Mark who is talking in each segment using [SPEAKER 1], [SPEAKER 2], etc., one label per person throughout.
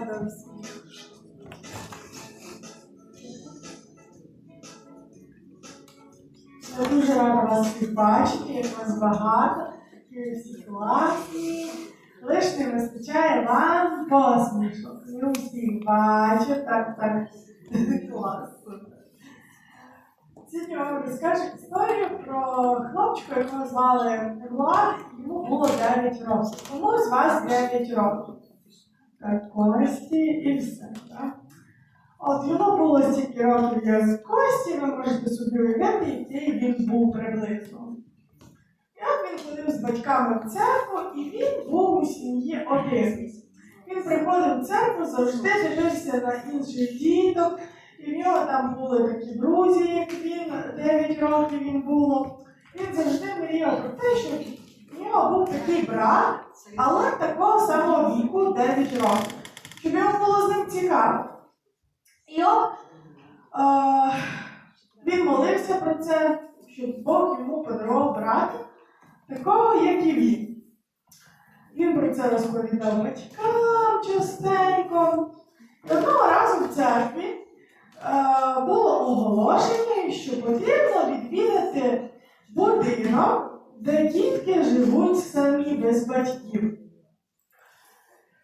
[SPEAKER 1] рада. Я дуже рада вас всіх бачити, як вас багато, ви всі класні. Лиш не вистачає вам посмішок. Я всіх бачу, так, так. Класно. Сьогодні вам розкажу історію про хлопчика, якого звали Влад, йому було 9 років. Кому з вас 9 років? Кості і все. Так? От йому було стільки років як з Кості, ви можете собі уявити, який він був приблизно. Як він ходив з батьками в церкву, і він був у сім'ї один. Він приходив в церкву, завжди дивився на інших діток, і в нього там були такі друзі, як він, 9 років він було. Він завжди мріяв про те, що в нього був такий брат, але такого самого віку 9 років. Щоб йому було з ним цікаво. І от е, він молився про це, щоб Бог йому подарував брата, такого, як і він. Він про це розповідав батькам частенько. Одного разу в церкві е, було оголошення, що потрібно відвідати будинок, де дітки живуть самі без батьків.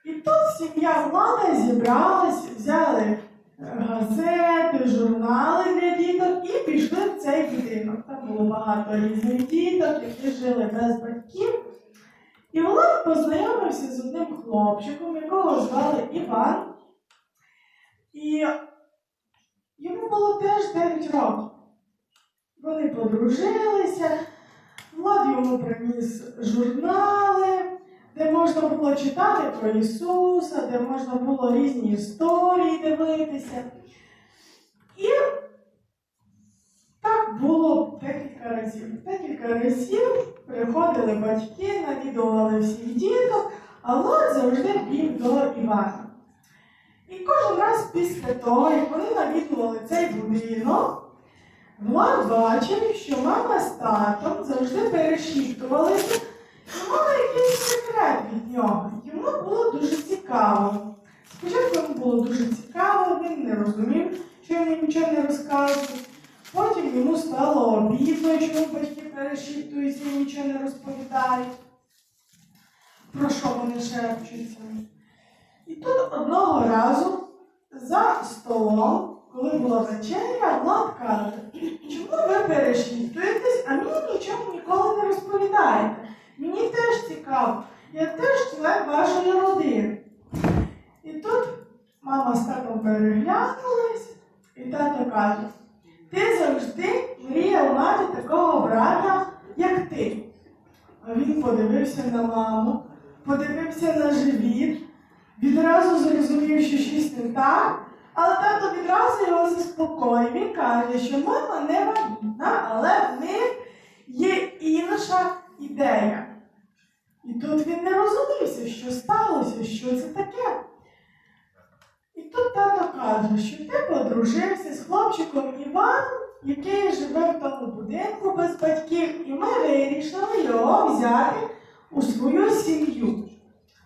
[SPEAKER 1] І тут сім'я влада зібралась, взяли е, газети, журнали для діток і пішли в цей будинок. Там було багато різних діток, які жили без батьків. І Влад познайомився з одним хлопчиком, якого звали Іван. І йому було теж 9 років. Вони подружилися, Влад йому приніс журнали, де можна було читати про Ісуса, де можна було різні історії дивитися. І так було декілька разів. Декілька разів приходили батьки, навідували всіх діток, а Влад завжди біг до Івана. І кожен раз після того, як вони навідували цей будинок, Влад бачив, що мама з татом завжди перешіптувалися, мала якийсь секрет від нього. Йому було дуже цікаво. Спочатку йому було дуже цікаво, він не розумів, що йому нічого не розказують. Потім йому стало обідно, що батьки перешіптуються і нічого не розповідають. Про що вони шепчуться. І тут одного разу за столом, коли була вечеря, Влад каже, чому ви перешіптуєтесь, а мені нічого ніколи не розповідаєте. Мені теж цікаво, я теж член вашої родини. І тут мама з татом переглянулись, і тато каже, ти завжди мріяв мати такого брата, як ти. А він подивився на маму, подивився на живіт, відразу зрозумів, що щось не так, але тато відразу його заспокоїв. Він каже, що мама не вагітна, але в них є інша ідея. І тут він не розумівся, що сталося, що це таке. І тут тато каже, що ти подружився з хлопчиком Іваном, який живе в тому будинку без батьків, і ми вирішили його взяти у свою сім'ю.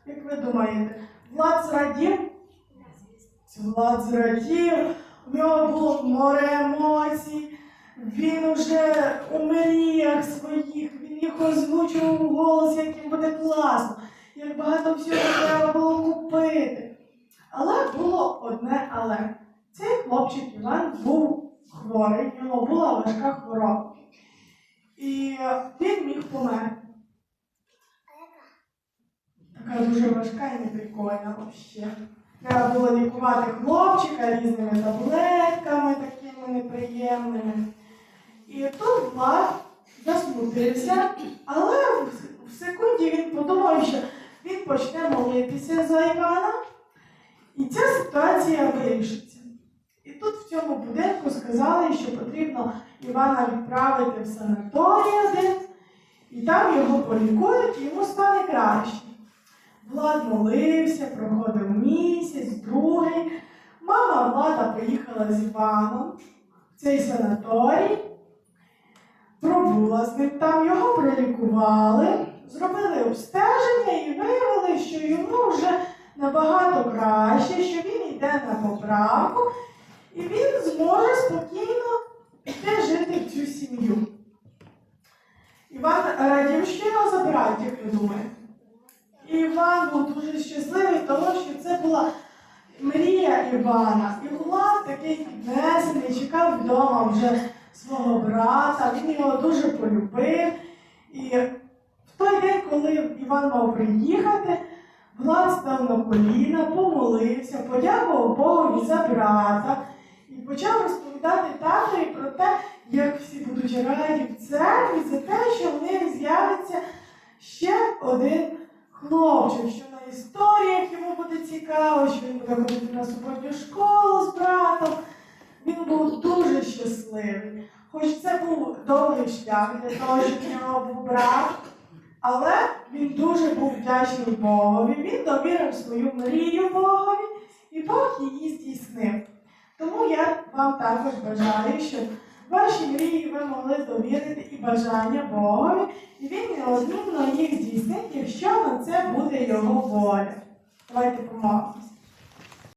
[SPEAKER 1] Як ви думаєте, Влад зрадів? Влад зрадів, у нього було море емоцій, він уже у мріях своїх, він їх озвучував у голос, як їм буде класно, як багато всього треба було купити. Але було одне але. Цей хлопчик Іван був хворий, в нього була важка хвороба. І він міг померти. Така дуже важка і неприкольна взагалі. Треба було лікувати хлопчика різними таблетками такими неприємними. І тут Влад засмутився, але в- секунді він подумав, що він почне молитися за Івана, і ця ситуація вирішиться. І тут в цьому будинку сказали, що потрібно Івана відправити в санаторій один, і там його полікують, і йому стане краще. Влад молився, проходив місяць, другий. Мама Влада поїхала з Іваном в цей санаторій, пробула з ним там, його пролікували, зробили обстеження і виявили, що йому вже набагато краще, що він йде на поправку, і він зможе спокійно піти жити в цю сім'ю. Іван радів, його забирають, як ви думаєте? І Іван був дуже щасливий, тому що це була мрія Івана. І Влад такий піднесений, чекав вдома вже свого брата, він його дуже полюбив. І в той день, коли Іван мав приїхати, Влад став на коліна, помолився, подякував Богові за брата і почав розповідати татові про те, як всі будуть раді в церкві за те, що в них з'явиться ще один хлопчик, що на історіях йому буде цікаво, що він буде ходити на суботню школу з братом. Він був дуже щасливий. Хоч це був довгий шлях для того, щоб в нього був брат, але він дуже був вдячний Богові. Він довірив свою мрію Богові, і Бог її здійснив. Тому я вам також бажаю, щоб ваші мрії ви могли довірити і бажання Богові, і він неодмінно їх здійснить, якщо на це буде його воля. Давайте помолимося.